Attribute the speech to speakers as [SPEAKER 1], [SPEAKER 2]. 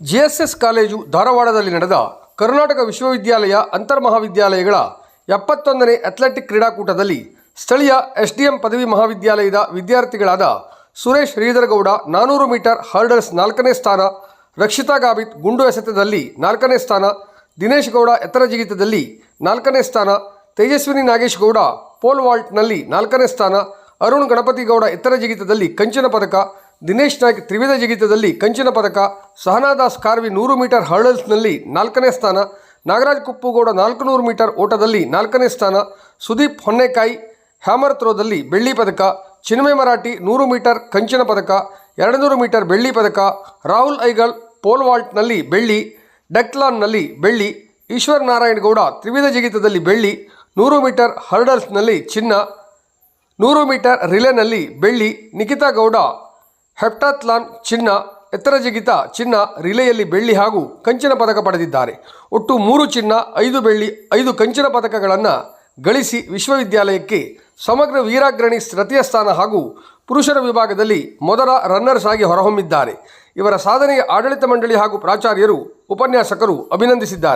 [SPEAKER 1] GSS college ಧಾರವಾಡದಲ್ಲಿ ನಡೆದ ಕರ್ನಾಟಕ ವಿಶ್ವವಿದ್ಯಾಲಯ ಅಂತರ್ ಮಹಾವಿದ್ಯಾಲಯಗಳ ಎಪ್ಪತ್ತೊಂದನೇ ಅಥ್ಲೆಟಿಕ್ ಕ್ರೀಡಾಕೂಟದಲ್ಲಿ ಸ್ಥಳೀಯ ಎಸ್ಡಿಎಂ ಪದವಿ ಮಹಾವಿದ್ಯಾಲಯದ ವಿದ್ಯಾರ್ಥಿಗಳಾದ ಸುರೇಶ್ ಶ್ರೀಧರಗೌಡ ನಾನೂರು ಮೀಟರ್ ಹರ್ಡಲ್ಸ್ ನಾಲ್ಕನೇ ಸ್ಥಾನ, ರಕ್ಷಿತಾ ಗಾಬಿತ್ ಗುಂಡು ಎಸೆತದಲ್ಲಿ ನಾಲ್ಕನೇ ಸ್ಥಾನ, ದಿನೇಶ್ ಗೌಡ ಎತ್ತರ ಜಿಗಿತದಲ್ಲಿ ನಾಲ್ಕನೇ ಸ್ಥಾನ, ತೇಜಸ್ವಿನಿ ನಾಗೇಶ್ ಗೌಡ ಪೋಲ್ ವಾಲ್ಟ್ನಲ್ಲಿ ನಾಲ್ಕನೇ ಸ್ಥಾನ, ಅರುಣ್ ಗಣಪತಿ ಗೌಡ ಎತ್ತರ ಜಿಗಿತದಲ್ಲಿ ಕಂಚಿನ ಪದಕ ದಿನೇಶ್ ನಾಯ್ಕ್ ತ್ರಿವಿಧ ಜಿಗಿತದಲ್ಲಿ ಕಂಚಿನ ಪದಕ, ಸಹನಾದಾಸ್ ಕಾರ್ವಿ ನೂರು ಮೀಟರ್ ಹರ್ಡಲ್ಸ್ನಲ್ಲಿ ನಾಲ್ಕನೇ ಸ್ಥಾನ, ನಾಗರಾಜ್ ಕುಪ್ಪುಗೌಡ ನಾಲ್ಕುನೂರು ಮೀಟರ್ ಓಟದಲ್ಲಿ ನಾಲ್ಕನೇ ಸ್ಥಾನ, ಸುದೀಪ್ ಹೊನ್ನೇಕಾಯಿ ಹ್ಯಾಮರ್ ಥ್ರೋದಲ್ಲಿ ಬೆಳ್ಳಿ ಪದಕ ಚಿನ್ಮೆ ಮರಾಠಿ ನೂರು ಮೀಟರ್ ಕಂಚಿನ ಪದಕ ಎರಡು ನೂರು ಮೀಟರ್ ಬೆಳ್ಳಿ ಪದಕ, ರಾಹುಲ್ ಐಗಲ್ ಪೋಲ್ ವಾಲ್ಟ್ನಲ್ಲಿ ಬೆಳ್ಳಿ, ಡೆಕ್ಲಾನ್ನಲ್ಲಿ ಬೆಳ್ಳಿ, ಈಶ್ವರ್ ನಾರಾಯಣ್ ಗೌಡ ತ್ರಿವಿಧ ಜಿಗಿತದಲ್ಲಿ ಬೆಳ್ಳಿ, ನೂರು ಮೀಟರ್ ಹರ್ಡಲ್ಸ್ನಲ್ಲಿ ಚಿನ್ನ, ನೂರು ಮೀಟರ್ ರಿಲೇನಲ್ಲಿ ಬೆಳ್ಳಿ ನಿಖಿತಾ ಗೌಡ ಹೆಪ್ಟಾಥ್ಲಾನ್ ಚಿನ್ನ ಎತ್ತರ ಜಿಗಿತ ಚಿನ್ನ, ರಿಲೆಯಲ್ಲಿ ಬೆಳ್ಳಿ ಹಾಗೂ ಕಂಚಿನ ಪದಕ ಪಡೆದಿದ್ದಾರೆ. ಒಟ್ಟು ಮೂರು ಚಿನ್ನ, ಐದು ಬೆಳ್ಳಿ, ಐದು ಕಂಚಿನ ಪದಕಗಳನ್ನು ಗಳಿಸಿ ವಿಶ್ವವಿದ್ಯಾಲಯಕ್ಕೆ ಸಮಗ್ರ ವೀರಾಗ್ರಣಿ ತೃತೀಯ ಸ್ಥಾನ ಹಾಗೂ ಪುರುಷರ ವಿಭಾಗದಲ್ಲಿ ಮೊದಲ ರನ್ನರ್ಸ್ ಆಗಿ ಹೊರಹೊಮ್ಮಿದ್ದಾರೆ. ಇವರ ಸಾಧನೆಗೆ ಆಡಳಿತ ಮಂಡಳಿ ಹಾಗೂ ಪ್ರಾಚಾರ್ಯರು, ಉಪನ್ಯಾಸಕರು ಅಭಿನಂದಿಸಿದ್ದಾರೆ.